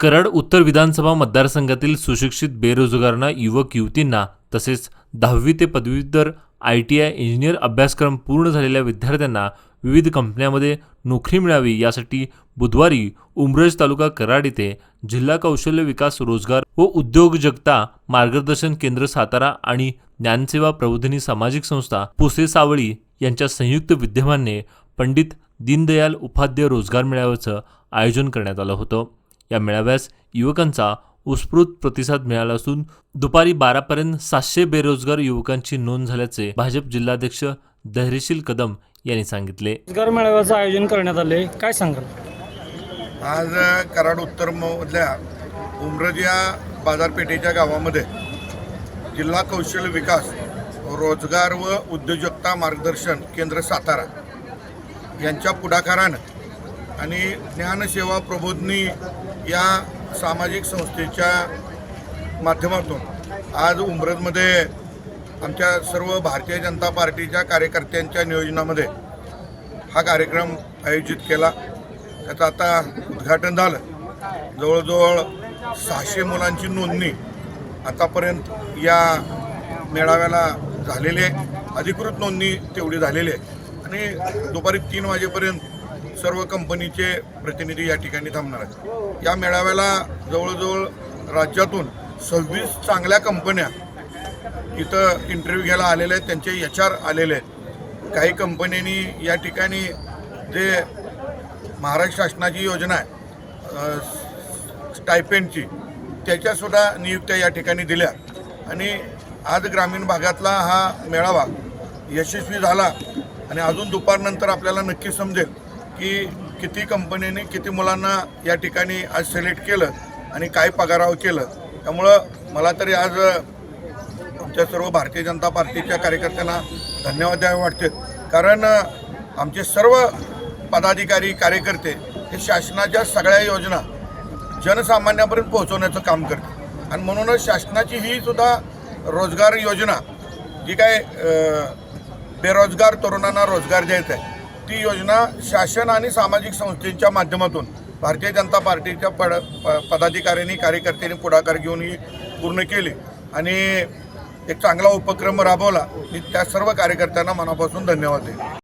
कराड उत्तर विधानसभा मतदारसंघातील सुशिक्षित बेरोजगारांना युवक युवतींना तसेच दहावी ते पदवीधर आय टी आय इंजिनियर अभ्यासक्रम पूर्ण झालेल्या विद्यार्थ्यांना विविध कंपन्यांमध्ये नोकरी मिळावी यासाठी बुधवारी उमरज तालुका कराड येथे जिल्हा कौशल्य विकास रोजगार व उद्योजकता मार्गदर्शन केंद्र सातारा आणि ज्ञानसेवा प्रबोधिनी सामाजिक संस्था पुसे सावळी यांच्या संयुक्त विद्यमाने पंडित दीनदयाल उपाध्याय रोजगार मेळाव्याचं आयोजन करण्यात आलं होतं. या मेळाव्यास युवकांचा उत्स्फूर्त प्रतिसाद मिळाला असून दुपारी बारापर्यंत सातशे बेरोजगार युवकांची नोंद झाल्याचे भाजप जिल्हाध्यक्ष धैर्यशील कदम यांनी सांगितले. रोजगार मेळाव्याचं आयोजन करण्यात आले. काय सांगाल? आज कराड उत्तर मधल्या उमरज या बाजारपेठेच्या गावामध्ये जिल्हा कौशल्य विकास रोजगार व उद्योजकता मार्गदर्शन केंद्र सातारा यांच्या पुढाकारानं आणि ज्ञानसेवा प्रबोधनी या सामाजिक संस्थेच्या माध्यमातून आज उमरदमध्ये आमच्या सर्व भारतीय जनता पार्टीच्या कार्यकर्त्यांच्या नियोजनामध्ये हा कार्यक्रम आयोजित केला. त्याचं आता उद्घाटन झालं. जवळजवळ सहाशे मुलांची नोंदणी आतापर्यंत या मेळाव्याला झालेली आहे. अधिकृत नोंदणी तेवढी झालेली आहे. आणि दुपारी तीन वाजेपर्यंत सर्व कंपनीचे प्रतिनिधी या ठिकाणी थांबणार आहेत. या मेळाव्याला जवळजवळ राज्यातून सव्वीस चांगल्या कंपन्या इथं इंटरव्ह्यू घ्यायला आलेले आहेत त्यांचे एच आर आलेले आहेत. काही कंपन्यांनी या ठिकाणी जे महाराष्ट्र शासनाची योजना आहे स्टायपेंडची त्याच्यासुद्धा नियुक्त्या या ठिकाणी दिल्या. आणि आज ग्रामीण भागातला हा मेळावा यशस्वी झाला आणि अजून दुपारनंतर आपल्याला नक्की समजेल की किती कंपनीने किती मुलांना या ठिकाणी आज सिलेक्ट केलं आणि काय पगारावर केलं. त्यामुळं मला तरी आज आमच्या सर्व भारतीय जनता पार्टीच्या कार्यकर्त्यांना धन्यवाद द्यावे वाटते. कारण आमचे सर्व पदाधिकारी कार्यकर्ते हे शासनाच्या सगळ्या योजना जनसामान्यापर्यंत पोहोचवण्याचं काम करते आणि म्हणूनच शासनाची ही सुद्धा रोजगार योजना जी काय बेरोजगार तरुणांना रोजगार द्यायचा आहे ती योजना शासन आणि सामाजिक संस्थेच्या माध्यमातून भारतीय जनता पार्टीच्या पड प- पदाधिकाऱ्यांनी कार्यकर्त्यांनी पुढाकार घेऊन ही पूर्ण केली. आणि एक चांगला उपक्रम राबवला. मी त्या सर्व कार्यकर्त्यांना मनापासून धन्यवाद देईन.